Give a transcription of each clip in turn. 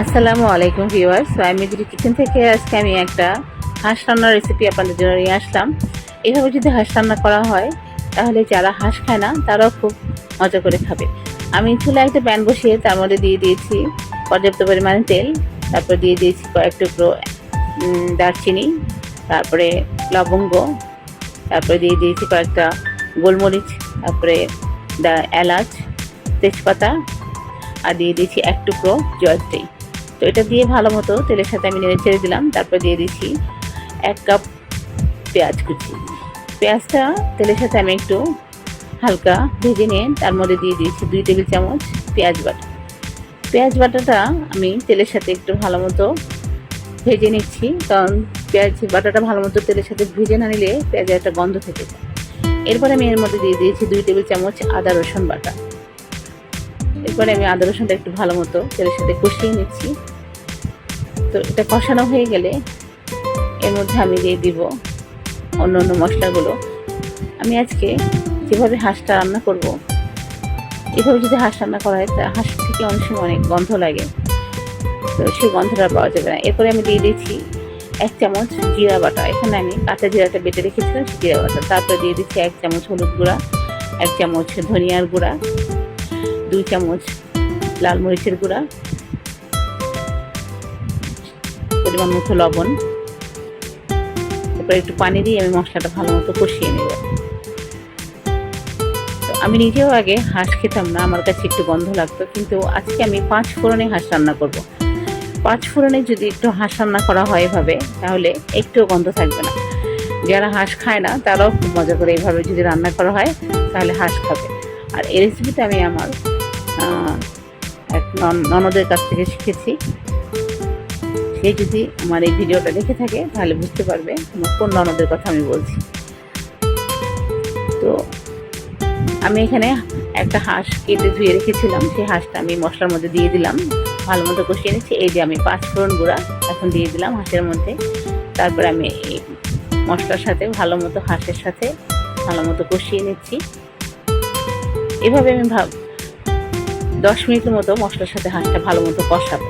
আসসালামু আলাইকুম ভিউয়ার্স। আমি মিজরি কিচেন থেকে আজকে আমি একটা হাঁস রান্নার রেসিপি আপনাদের জন্য নিয়ে আসলাম। এভাবে যদি হাঁস রান্না করা হয়, তাহলে যারা হাঁস খায় না, তারাও খুব মজা করে খাবে। আমি চুলে একটা প্যান বসিয়ে তার মধ্যে দিয়ে দিয়েছি পর্যাপ্ত পরিমাণে তেল, তারপর দিয়ে দিয়েছি কয়েক টুকরো দারচিনি, তারপরে লবঙ্গ, তারপরে দিয়ে দিয়েছি কয়েকটা গোলমরিচ, তারপরে এলাচ, তেজপাতা, আর দিয়ে দিয়েছি এক টুকরো জয়ত্রী। তো এটা দিয়ে ভালো মতো তেলের সাথে আমি নেড়ে ছেড়ে দিলাম, তারপর দিয়ে দিচ্ছি এক কাপ পেঁয়াজ কুচি। পেঁয়াজটা তেলের সাথে আমি একটু হালকা ভেজে নিয়ে তার মধ্যে দিয়ে দিয়েছি দুই টেবিল চামচ পেঁয়াজ বাটা। পেঁয়াজ বাটাটা আমি তেলের সাথে একটু ভালো মতো ভেজে নিচ্ছি, কারণ পেঁয়াজ বাটাটা ভালো মতো তেলের সাথে ভেজে না নিলে পেঁয়াজের একটা গন্ধ থেকে যায়। এরপরে আমি এর মধ্যে দিয়ে দিয়েছি দুই টেবিল চামচ আদা রসুন বাটা। এরপরে আমি আদা রসুনটা একটু ভালো মতো তেলের সাথে কষিয়ে নিচ্ছি। তো এটা কষানো হয়ে গেলে এর মধ্যে আমি দিয়ে দিব অন্য অন্য মশলাগুলো। আমি আজকে যেভাবে হাঁসটা রান্না করব, এভাবে যদি হাঁস রান্না করা হয়, তা হাঁস থেকে অনেক সময় অনেক গন্ধ লাগে। তো সেই গন্ধটা পাওয়া যাবে না। এরপরে আমি দিয়ে দিচ্ছি এক চামচ জিরা বাটা। এখানে আমি কাঁচা জিরাটা বেটে রেখেছিলাম জিরা বাটা। তারপরে দিয়ে দিচ্ছি এক চামচ হলুদ গুঁড়া, এক চামচ ধনিয়ার গুঁড়া দুই চামচ লাল মরিচের গুঁড়া, পরিমাণ মতো লবণ। তারপরে একটু পানি দিয়ে আমি মশলাটা ভালো মতো কষিয়ে নেব। আমি নিজেও আগে হাঁস খেতাম না, আমার কাছে একটু গন্ধ লাগতো, কিন্তু আজকে আমি পাঁচ ফোড়নে হাঁস রান্না করব। পাঁচ ফোড়নে যদি একটু হাঁস রান্না করা হয় এভাবে, তাহলে একটুও গন্ধ থাকবে না। যারা হাঁস খায় না, তারাও খুব মজা করে এইভাবে যদি রান্না করা হয়, তাহলে হাঁস খাবে। আর এই রেসিপিটা আমি আমার এক নন- ননদের কাছ থেকে শিখেছি। সে যদি আমার এই ভিডিওটা দেখে থাকে, তাহলে বুঝতে পারবে আমার কোন ননদের কথা আমি বলছি। তো আমি এখানে একটা হাঁস কেটে ধুয়ে রেখেছিলাম। সেই হাঁসটা আমি মশলার মধ্যে দিয়ে দিলাম। ভালো মতো কষিয়ে নিচ্ছি। এই যে আমি পাঁচ ফোড়ন গুঁড়া এখন দিয়ে দিলাম হাঁসের মধ্যে। তারপরে আমি এই মশলার সাথে ভালো মতো হাঁসের সাথে ভালো মতো কষিয়ে নিচ্ছি। এভাবে আমি ভাব দশ মিনিটের মতো মশলার সাথে হাঁসটা ভালো মতো কষাবো।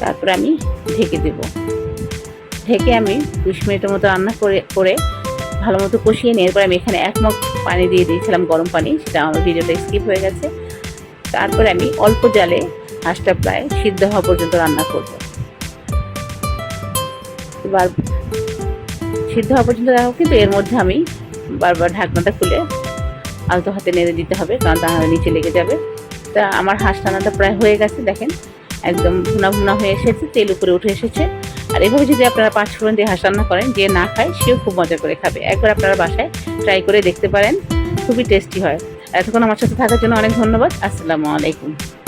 তারপরে আমি ঢেকে দেব। ঢেকে আমি বিশ মিনিটের মতো রান্না করে করে ভালো মতো কষিয়ে নিয়ে এরপর আমি এখানে এক মগ পানি দিয়ে দিয়েছিলাম গরম পানি, সেটা আমার ভিডিওটা স্কিপ হয়ে গেছে। তারপরে আমি অল্প জালে হাঁসটা প্রায় সিদ্ধ হওয়া পর্যন্ত রান্না করব। এবার সিদ্ধ হওয়া পর্যন্ত রাখব, কিন্তু এর মধ্যে আমি বারবার ঢাকনাটা খুলে আলতো হাতে নেড়ে দিতে হবে, কারণ তাহলে নিচে লেগে যাবে। তা আমার হাঁস টানাটা প্রায় হয়ে গেছে, দেখেন। একদম ভুনা ভুনা হয়ে এসেছে, তেল উপরে উঠে এসেছে। আর এভাবে যদি আপনারা পাঁচ ফোড়ন দিয়ে হাঁস রান্না করেন, যে না খায়, সেও খুব মজা করে খাবে। একবার আপনারা বাসায় ট্রাই করে দেখতে পারেন, খুবই টেস্টি হয়। এতক্ষণ আমার সাথে থাকার জন্য অনেক ধন্যবাদ, আসসালামু আলাইকুম।